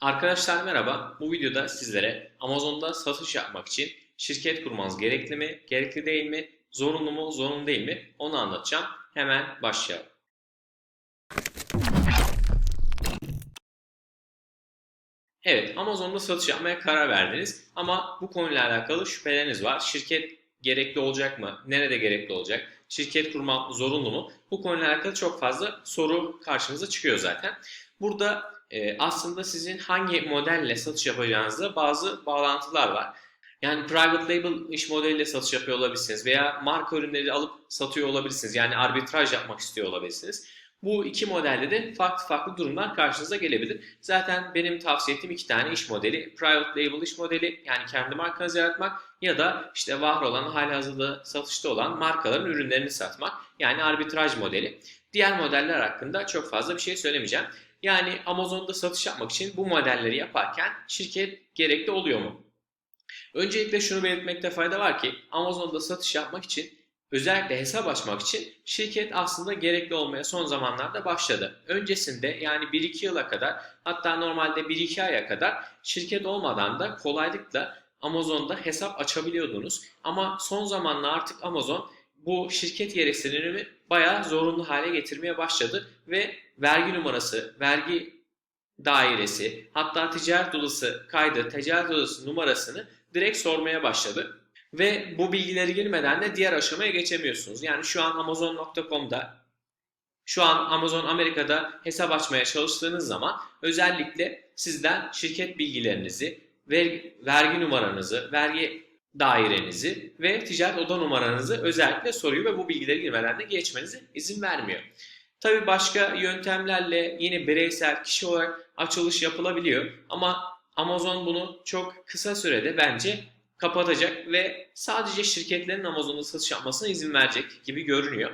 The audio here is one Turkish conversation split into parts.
Arkadaşlar merhaba. Bu videoda sizlere Amazon'da satış yapmak için şirket kurmanız gerekli mi, gerekli değil mi, zorunlu mu, zorunlu değil mi onu anlatacağım. Hemen başlayalım. Evet, Amazon'da satış yapmaya karar verdiniz ama bu konuyla alakalı şüpheleriniz var. Şirket gerekli olacak mı? Nerede gerekli olacak? Şirket kurmak zorunlu mu? Bu konuyla alakalı çok fazla soru karşınıza çıkıyor zaten. Burada e, aslında sizin hangi modelle satış yapacağınızda bazı bağlantılar var. Yani private label iş modeliyle satış yapıyor olabilirsiniz veya marka ürünleri alıp satıyor olabilirsiniz. Yani arbitraj yapmak istiyor olabilirsiniz. Bu iki modelde de farklı farklı durumlar karşınıza gelebilir. Zaten benim tavsiye ettiğim iki tane iş modeli. Private label iş modeli yani kendi markanızı yaratmak ya da işte var olan hali hazırda satışta olan markaların ürünlerini satmak. Yani arbitraj modeli. Diğer modeller hakkında çok fazla bir şey söylemeyeceğim. Yani Amazon'da satış yapmak için bu modelleri yaparken şirket gerekli oluyor mu? Öncelikle şunu belirtmekte fayda var ki Amazon'da satış yapmak için özellikle hesap açmak için şirket aslında gerekli olmaya son zamanlarda başladı. Öncesinde yani 1-2 yıla kadar hatta normalde 1-2 aya kadar şirket olmadan da kolaylıkla Amazon'da hesap açabiliyordunuz. Ama son zamanlarda artık Amazon bu şirket gereksinimi bayağı zorunlu hale getirmeye başladı ve vergi numarası, vergi dairesi, hatta ticaret odası kaydı, ticaret odası numarasını direkt sormaya başladı. Ve bu bilgileri girmeden de diğer aşamaya geçemiyorsunuz. Yani şu an Amazon.com'da, şu an Amazon Amerika'da hesap açmaya çalıştığınız zaman özellikle sizden şirket bilgilerinizi, vergi, vergi numaranızı, vergi dairenizi ve ticaret oda numaranızı özellikle soruyor ve bu bilgileri girmeden de geçmenize izin vermiyor. Tabii başka yöntemlerle yine bireysel kişi olarak açılış yapılabiliyor ama Amazon bunu çok kısa sürede bence kapatacak ve sadece şirketlerin Amazon'da satış yapmasına izin verecek gibi görünüyor.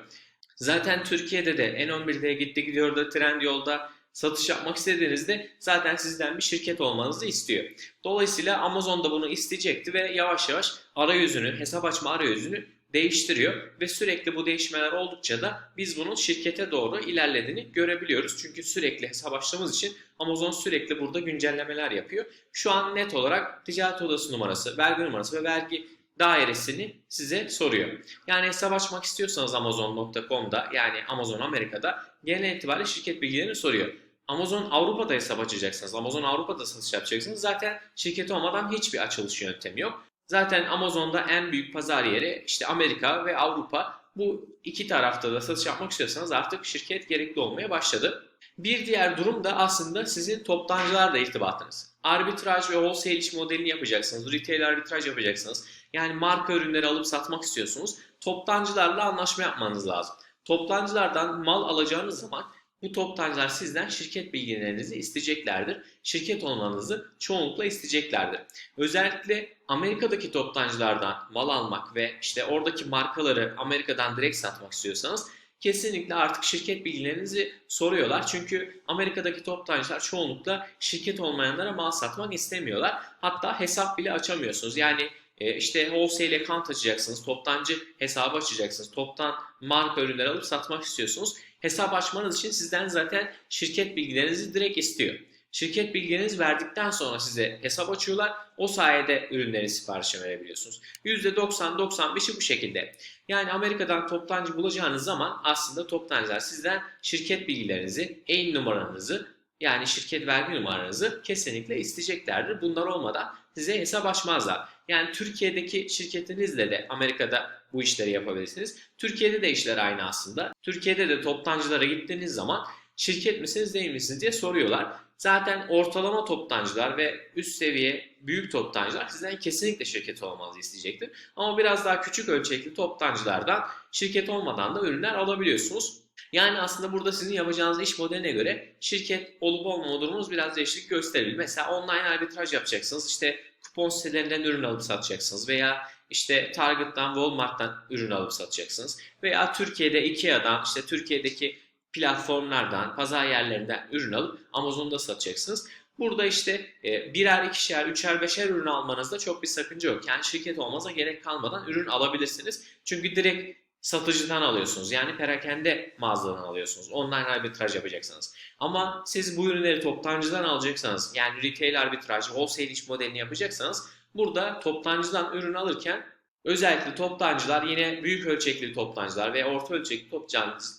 Zaten Türkiye'de de N11'de gitti gidiyor da Trendyol'da satış yapmak istediğinizde zaten sizden bir şirket olmanızı istiyor. Dolayısıyla Amazon da bunu isteyecekti ve yavaş yavaş arayüzünü, hesap açma arayüzünü değiştiriyor ve sürekli bu değişmeler oldukça da biz bunun şirkete doğru ilerlediğini görebiliyoruz. Çünkü sürekli hesap açtığımız için Amazon sürekli burada güncellemeler yapıyor. Şu an net olarak ticaret odası numarası, vergi numarası ve vergi dairesini size soruyor. Yani hesap açmak istiyorsanız Amazon.com'da yani Amazon Amerika'da genel itibariyle şirket bilgilerini soruyor. Amazon Avrupa'da hesap açacaksınız, Amazon Avrupa'da satış yapacaksınız. Zaten şirket olmadan hiçbir açılış yöntemi yok. Zaten Amazon'da en büyük pazar yeri işte Amerika ve Avrupa. Bu iki tarafta da satış yapmak istiyorsanız artık şirket gerekli olmaya başladı. Bir diğer durum da aslında sizin toptancılarla irtibatınız. Arbitraj ve wholesale iş modelini yapacaksınız. Retail arbitraj yapacaksınız. Yani marka ürünleri alıp satmak istiyorsunuz. Toptancılarla anlaşma yapmanız lazım. Toptancılardan mal alacağınız zaman bu toptancılar sizden şirket bilgilerinizi isteyeceklerdir. Şirket olmanızı çoğunlukla isteyeceklerdir. Özellikle Amerika'daki toptancılardan mal almak ve işte oradaki markaları Amerika'dan direkt satmak istiyorsanız kesinlikle artık şirket bilgilerinizi soruyorlar. Çünkü Amerika'daki toptancılar çoğunlukla şirket olmayanlara mal satmak istemiyorlar. Hatta hesap bile açamıyorsunuz. Yani e, işte wholesale account açacaksınız, toptancı hesabı açacaksınız, toptan marka ürünler alıp satmak istiyorsunuz. Hesap açmanız için sizden zaten şirket bilgilerinizi direkt istiyor. Şirket bilgilerinizi verdikten sonra size hesap açıyorlar. O sayede ürünleri siparişe verebiliyorsunuz. %90-95'i bu şekilde. Yani Amerika'dan toptancı bulacağınız zaman aslında toptancılar sizden şirket bilgilerinizi, EIN numaranızı yani şirket vergi numaranızı kesinlikle isteyeceklerdir. Bunlar olmadan size hesap açmazlar. Yani Türkiye'deki şirketinizle de Amerika'da bu işleri yapabilirsiniz. Türkiye'de de işler aynı aslında. Türkiye'de de toptancılara gittiğiniz zaman şirket misiniz değil misiniz diye soruyorlar. Zaten ortalama toptancılar ve üst seviye büyük toptancılar sizden kesinlikle şirket olmanızı isteyecektir. Ama biraz daha küçük ölçekli toptancılardan şirket olmadan da ürünler alabiliyorsunuz. Yani aslında burada sizin yapacağınız iş modeline göre şirket olup olmama durumunuz biraz değişiklik gösterebilir. Mesela online arbitraj yapacaksınız. İşte kupon sitelerinden ürün alıp satacaksınız veya işte Target'tan, Walmart'tan ürün alıp satacaksınız. Veya Türkiye'de Ikea'dan, işte Türkiye'deki platformlardan, pazar yerlerinden ürün alıp Amazon'da satacaksınız. Burada işte e, birer, ikişer, üçer, beşer ürün almanızda çok bir sakınca yok. Yani şirket olmaza gerek kalmadan ürün alabilirsiniz. Çünkü direkt satıcıdan alıyorsunuz. Yani perakende mağazadan alıyorsunuz. Online arbitraj yapacaksınız. Ama siz bu ürünleri toptancıdan alacaksanız yani retail arbitraj, wholesale iş modelini yapacaksanız burada toptancıdan ürün alırken özellikle toptancılar yine büyük ölçekli toptancılar ve orta ölçekli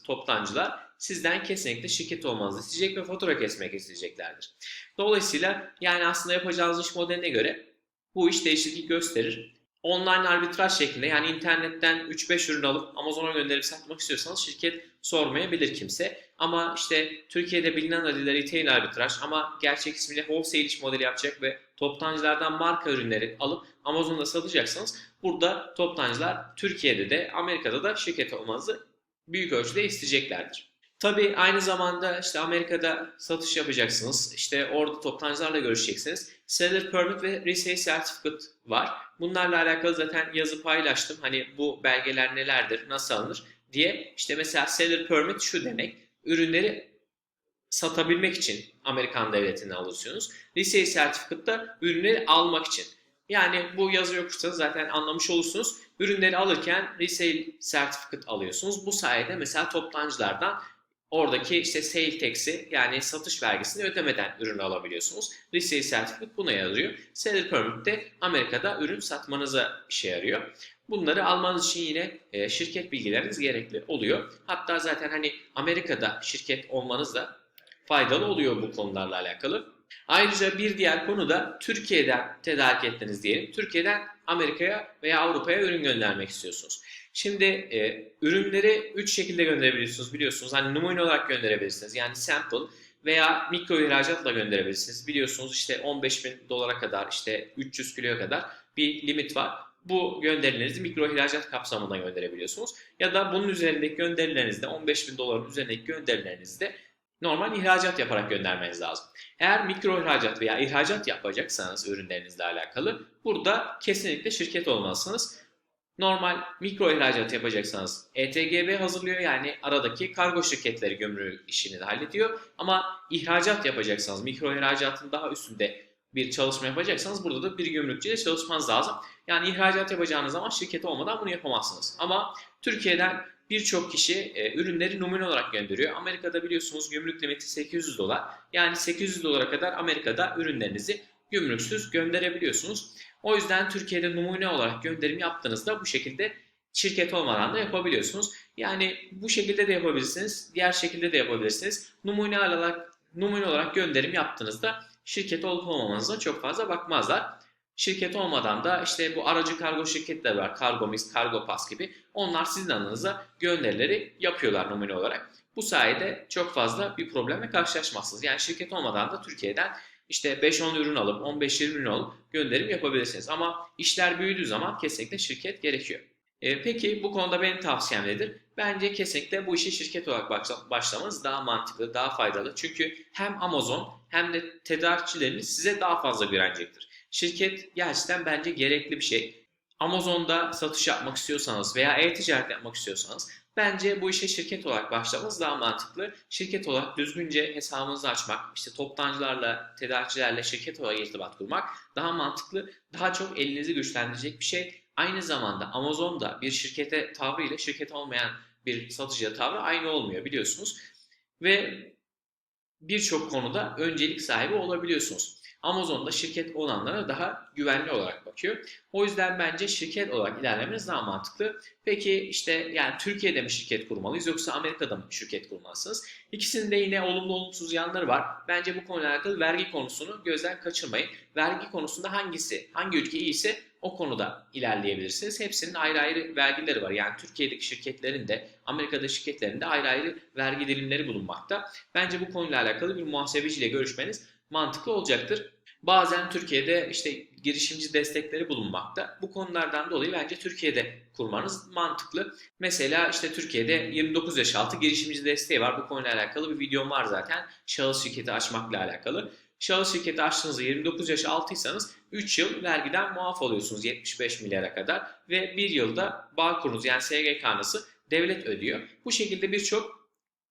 toptancılar sizden kesinlikle şirket olmanızı isteyecek ve fatura kesmek isteyeceklerdir. Dolayısıyla yani aslında yapacağınız iş modeline göre bu iş değişiklik gösterir. Online arbitraj şeklinde yani internetten 3-5 ürün alıp Amazon'a gönderip satmak istiyorsanız şirket sormayabilir kimse. Ama işte Türkiye'de bilinen adıyla retail arbitraj ama gerçek ismiyle wholesale iş modeli yapacak ve toptancılardan marka ürünleri alıp Amazon'da satacaksanız burada toptancılar Türkiye'de de Amerika'da da şirket olmanızı büyük ölçüde isteyeceklerdir. Tabii aynı zamanda işte Amerika'da satış yapacaksınız. İşte orada toptancılarla görüşeceksiniz. Seller Permit ve Resale Certificate var. Bunlarla alakalı zaten yazı paylaştım. Hani bu belgeler nelerdir, nasıl alınır diye. İşte mesela Seller Permit şu demek. Ürünleri satabilmek için Amerikan devletinden alıyorsunuz. Resale Certificate da ürünleri almak için. Yani bu yazıyı okursanız zaten anlamış olursunuz. Ürünleri alırken resale certificate alıyorsunuz. Bu sayede mesela toptancılardan oradaki işte sale tax'i yani satış vergisini ödemeden ürünü alabiliyorsunuz. Resale Certificate buna yarıyor. Seller Permit de Amerika'da ürün satmanıza işe yarıyor. Bunları almanız için yine e, şirket bilgileriniz gerekli oluyor. Hatta zaten hani Amerika'da şirket olmanız da faydalı oluyor bu konularla alakalı. Ayrıca bir diğer konu da Türkiye'den tedarik ettiniz diyelim. Türkiye'den Amerika'ya veya Avrupa'ya ürün göndermek istiyorsunuz. Şimdi e, ürünleri 3 şekilde gönderebiliyorsunuz biliyorsunuz. Hani numune olarak gönderebilirsiniz. Yani sample veya mikro ihracatla gönderebilirsiniz. Biliyorsunuz işte 15 bin dolara kadar işte 300 kiloya kadar bir limit var. Bu gönderilerinizi mikro ihracat kapsamında gönderebiliyorsunuz. Ya da bunun üzerindeki gönderilerinizde 15 bin doların üzerindeki gönderilerinizde normal ihracat yaparak göndermeniz lazım. Eğer mikro ihracat veya ihracat yapacaksanız ürünlerinizle alakalı burada kesinlikle şirket olmalısınız. Normal mikro ihracat yapacaksanız ETGB hazırlıyor yani aradaki kargo şirketleri gümrük işini de hallediyor. Ama ihracat yapacaksanız mikro ihracatın daha üstünde bir çalışma yapacaksanız burada da bir gümrükçüyle çalışmanız lazım. Yani ihracat yapacağınız zaman şirket olmadan bunu yapamazsınız. Ama Türkiye'den birçok kişi e, ürünleri numune olarak gönderiyor. Amerika'da biliyorsunuz gümrük limiti 800 dolar. Yani 800 dolara kadar Amerika'da ürünlerinizi gümrüksüz gönderebiliyorsunuz. O yüzden Türkiye'de numune olarak gönderim yaptığınızda bu şekilde şirket olmadan da yapabiliyorsunuz. Yani bu şekilde de yapabilirsiniz, diğer şekilde de yapabilirsiniz. Numune olarak, numune olarak gönderim yaptığınızda şirket olup olmamanıza çok fazla bakmazlar. Şirket olmadan da işte bu aracı kargo şirketleri var. Kargomix, Kargopass gibi. Onlar sizin adınıza gönderileri yapıyorlar numune olarak. Bu sayede çok fazla bir problemle karşılaşmazsınız. Yani şirket olmadan da Türkiye'den işte 5-10 ürün alıp 15-20 ürün alıp gönderim yapabilirsiniz. Ama işler büyüdüğü zaman kesinlikle şirket gerekiyor. E, peki bu konuda benim tavsiyem nedir? Bence kesinlikle bu işi şirket olarak başlamanız daha mantıklı, daha faydalı. Çünkü hem Amazon hem de tedarikçileriniz size daha fazla güvenecektir. Şirket gerçekten bence gerekli bir şey. Amazon'da satış yapmak istiyorsanız veya e-ticaret yapmak istiyorsanız Bence bu işe şirket olarak başlamanız daha mantıklı. Şirket olarak düzgünce hesabınızı açmak, işte toptancılarla, tedarikçilerle şirket olarak irtibat kurmak daha mantıklı, daha çok elinizi güçlendirecek bir şey. Aynı zamanda Amazon'da bir şirkete tavrı ile şirket olmayan bir satıcıya tavrı aynı olmuyor biliyorsunuz. Ve birçok konuda öncelik sahibi olabiliyorsunuz. Amazon'da şirket olanlara daha güvenli olarak bakıyor. O yüzden bence şirket olarak ilerlemeniz daha mantıklı. Peki işte yani Türkiye'de mi şirket kurmalıyız yoksa Amerika'da mı şirket kurmalısınız? İkisinin de yine olumlu olumsuz yanları var. Bence bu konuyla alakalı vergi konusunu gözden kaçırmayın. Vergi konusunda hangisi, hangi ülke iyiyse o konuda ilerleyebilirsiniz. Hepsinin ayrı ayrı vergileri var. Yani Türkiye'deki şirketlerin de Amerika'da şirketlerin de ayrı ayrı vergi dilimleri bulunmakta. Bence bu konuyla alakalı bir muhasebeciyle görüşmeniz mantıklı olacaktır. Bazen Türkiye'de işte girişimci destekleri bulunmakta. Bu konulardan dolayı bence Türkiye'de kurmanız mantıklı. Mesela işte Türkiye'de 29 yaş altı girişimci desteği var. Bu konuyla alakalı bir videom var zaten. Şahıs şirketi açmakla alakalı. Şahıs şirketi açtığınızda 29 yaş altıysanız 3 yıl vergiden muaf oluyorsunuz 75 milyara kadar ve 1 yılda bağ kurunuz yani SGK'nızı devlet ödüyor. Bu şekilde birçok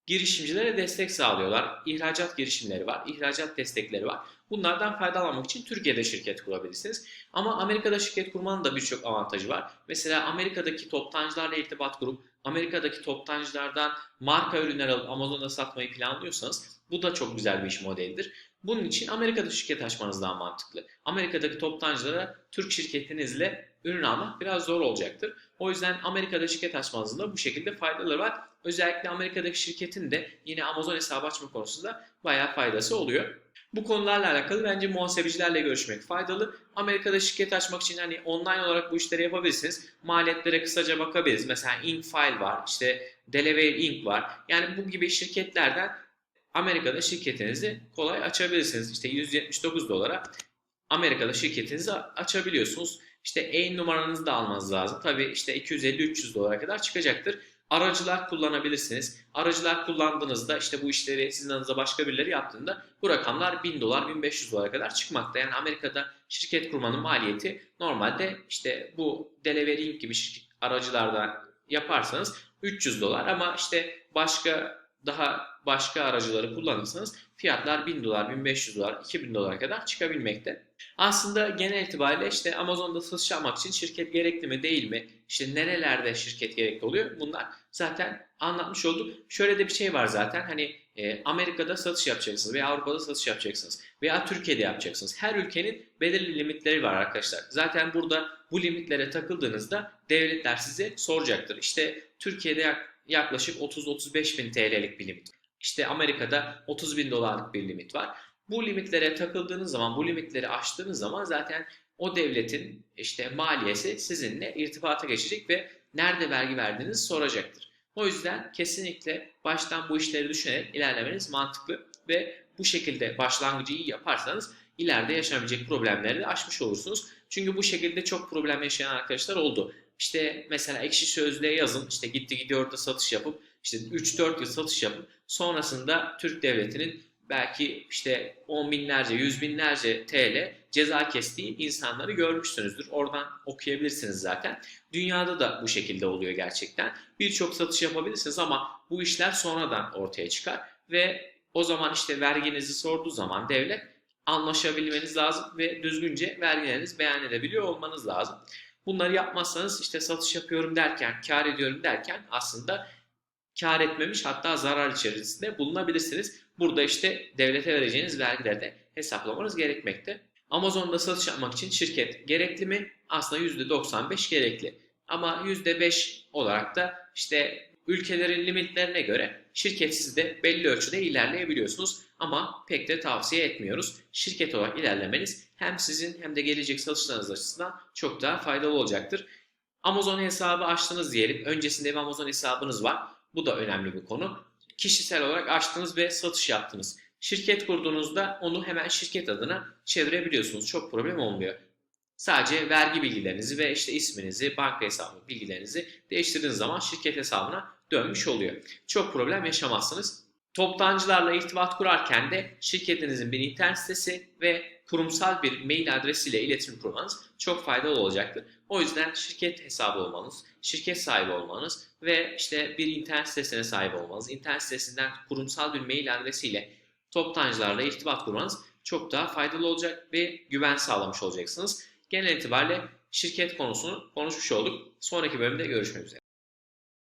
girişimcilere destek sağlıyorlar. İhracat girişimleri var, ihracat destekleri var. Bunlardan faydalanmak için Türkiye'de şirket kurabilirsiniz. Ama Amerika'da şirket kurmanın da birçok avantajı var. Mesela Amerika'daki toptancılarla irtibat kurup Amerika'daki toptancılardan marka ürünler alıp Amazon'da satmayı planlıyorsanız bu da çok güzel bir iş modelidir. Bunun için Amerika'da şirket açmanız daha mantıklı. Amerika'daki toptancılara Türk şirketinizle ürün almak biraz zor olacaktır. O yüzden Amerika'da şirket açmanızın da bu şekilde faydaları var. Özellikle Amerika'daki şirketin de yine Amazon hesabı açma konusunda bayağı faydası oluyor. Bu konularla alakalı bence muhasebecilerle görüşmek faydalı. Amerika'da şirket açmak için hani online olarak bu işleri yapabilirsiniz. Maliyetlere kısaca bakabiliriz. Mesela Inkfile var, işte Delaware Inc var. Yani bu gibi şirketlerden Amerika'da şirketinizi kolay açabilirsiniz. İşte 179 dolara Amerika'da şirketinizi açabiliyorsunuz. İşte EIN numaranızı da almanız lazım. Tabii işte 250-300 dolara kadar çıkacaktır. Aracılar kullanabilirsiniz. Aracılar kullandığınızda işte bu işleri sizin adınıza başka birileri yaptığında bu rakamlar 1000 dolar 1500 dolara kadar çıkmakta. Yani Amerika'da şirket kurmanın maliyeti normalde işte bu Delaware gibi aracılardan yaparsanız 300 dolar ama işte başka daha başka aracıları kullanırsanız fiyatlar 1000 dolar, 1500 dolar, 2000 dolara kadar çıkabilmekte. Aslında genel itibariyle işte Amazon'da satış yapmak için şirket gerekli mi değil mi? İşte nerelerde şirket gerekli oluyor? Bunlar zaten anlatmış olduk. Şöyle de bir şey var zaten hani e, Amerika'da satış yapacaksınız veya Avrupa'da satış yapacaksınız veya Türkiye'de yapacaksınız. Her ülkenin belirli limitleri var arkadaşlar. Zaten burada bu limitlere takıldığınızda devletler size soracaktır. İşte Türkiye'de yaklaşık 30-35 bin TL'lik bir limit. İşte Amerika'da 30 bin dolarlık bir limit var. Bu limitlere takıldığınız zaman, bu limitleri aştığınız zaman zaten o devletin işte maliyesi sizinle irtibata geçecek ve nerede vergi verdiğinizi soracaktır. O yüzden kesinlikle baştan bu işleri düşünerek ilerlemeniz mantıklı ve bu şekilde başlangıcı iyi yaparsanız ileride yaşanabilecek problemleri de aşmış olursunuz. Çünkü bu şekilde çok problem yaşayan arkadaşlar oldu. İşte mesela ekşi sözlüğe yazın işte gitti gidiyor da satış yapıp işte 3-4 yıl satış yapıp sonrasında Türk devletinin belki işte on binlerce, yüz binlerce TL ceza kestiği insanları görmüşsünüzdür. Oradan okuyabilirsiniz zaten. Dünyada da bu şekilde oluyor gerçekten. Birçok satış yapabilirsiniz ama bu işler sonradan ortaya çıkar ve o zaman işte verginizi sorduğu zaman devlet anlaşabilmeniz lazım ve düzgünce vergilerinizi beyan edebiliyor olmanız lazım. Bunları yapmazsanız işte satış yapıyorum derken, kar ediyorum derken aslında kar etmemiş hatta zarar içerisinde bulunabilirsiniz. Burada işte devlete vereceğiniz vergileri de hesaplamanız gerekmekte. Amazon'da satış yapmak için şirket gerekli mi? Aslında %95 gerekli. Ama %5 olarak da işte ülkelerin limitlerine göre şirketsiz de belli ölçüde ilerleyebiliyorsunuz. Ama pek de tavsiye etmiyoruz. Şirket olarak ilerlemeniz hem sizin hem de gelecek satışlarınız açısından çok daha faydalı olacaktır. Amazon hesabı açtınız diyelim. Öncesinde bir Amazon hesabınız var. Bu da önemli bir konu. Kişisel olarak açtınız ve satış yaptınız. Şirket kurduğunuzda onu hemen şirket adına çevirebiliyorsunuz. Çok problem olmuyor. Sadece vergi bilgilerinizi ve işte isminizi, banka hesabı bilgilerinizi değiştirdiğiniz zaman şirket hesabına dönmüş oluyor. Çok problem yaşamazsınız. Toptancılarla irtibat kurarken de şirketinizin bir internet sitesi ve kurumsal bir mail adresiyle iletişim kurmanız çok faydalı olacaktır. O yüzden şirket hesabı olmanız, şirket sahibi olmanız ve işte bir internet sitesine sahip olmanız, internet sitesinden kurumsal bir mail adresiyle toptancılarla irtibat kurmanız çok daha faydalı olacak ve güven sağlamış olacaksınız. Genel itibariyle şirket konusunu konuşmuş olduk. Sonraki bölümde görüşmek üzere.